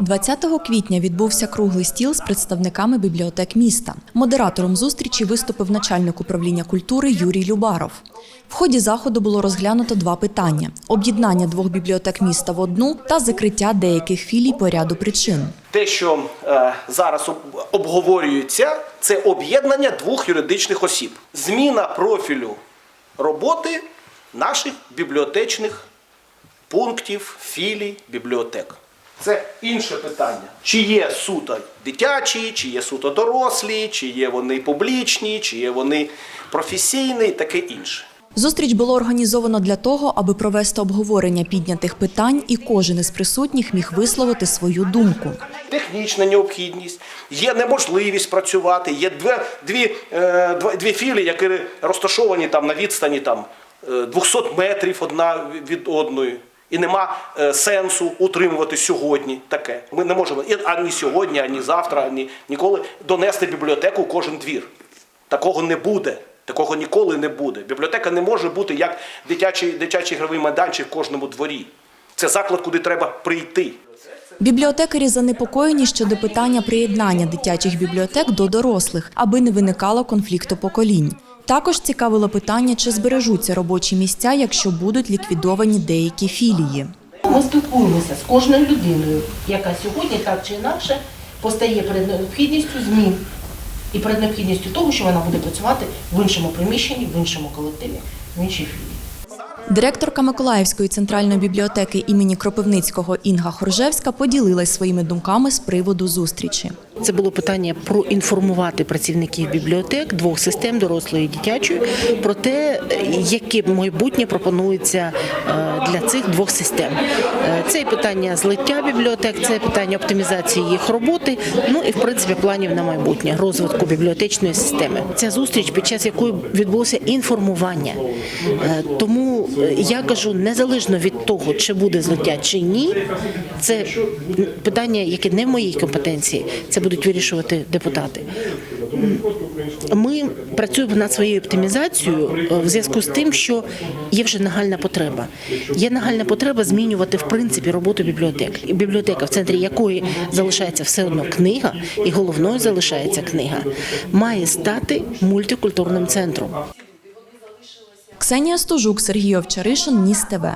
20 квітня відбувся круглий стіл з представниками бібліотек міста. Модератором зустрічі виступив начальник управління культури Юрій Любаров. В ході заходу було розглянуто два питання: об'єднання двох бібліотек міста в одну та закриття деяких філій по ряду причин. Те, що е, зараз об- обговорюється, це об'єднання двох юридичних осіб. Зміна профілю роботи наших бібліотечних пунктів, філій, бібліотек. Це інше питання. Чи є суто дитячі, чи є суто дорослі, чи є вони публічні, чи є вони професійні і таке інше. Зустріч було організовано для того, аби провести обговорення піднятих питань, і кожен із присутніх міг висловити свою думку. технічна необхідність, є неможливість працювати, є дві, дві, е, дві філії, які розташовані там на відстані там, е, 200 метрів одна від одної. І нема е, сенсу утримувати сьогодні таке. Ми не можемо ані сьогодні, ані завтра, ані ніколи донести бібліотеку в кожен двір. Такого не буде. Такого ніколи не буде. Бібліотека не може бути як дитячий, дитячий ігровий майданчик в кожному дворі. Це заклад, куди треба прийти. Бібліотекарі занепокоєні щодо питання приєднання дитячих бібліотек до дорослих, аби не виникало конфлікту поколінь. Також цікавило питання, чи збережуться робочі місця, якщо будуть ліквідовані деякі філії. Ми спілкуємося з кожною людиною, яка сьогодні так чи інакше постає перед необхідністю змін і перед необхідністю того, що вона буде працювати в іншому приміщенні, в іншому колективі, в іншій філії. Директорка Миколаївської центральної бібліотеки імені Кропивницького Інга Хоржевська поділилась своїми думками з приводу зустрічі. Це було питання проінформувати працівників бібліотек двох систем дорослої і дитячої про те, яке майбутнє пропонується е, для цих двох систем. Е, Це і питання злиття бібліотек, це і питання оптимізації їх роботи. Ну і в принципі планів на майбутнє розвитку бібліотечної системи. Ця зустріч, під час якої відбулося інформування. Е, Тому е, я кажу, незалежно від того, чи буде злиття чи ні, це питання, яке не в моїй компетенції. Це будуть вирішувати депутати. Ми працюємо над своєю оптимізацією е, в зв'язку з тим, що є вже нагальна потреба. Є нагальна потреба змінювати в принципі роботу бібліотек. Бібліотека, в центрі якої залишається все одно книга, і головною залишається книга, має стати мультикультурним центром. Ксенія Стужук, Сергій Овчаришин, Ніс ТВ.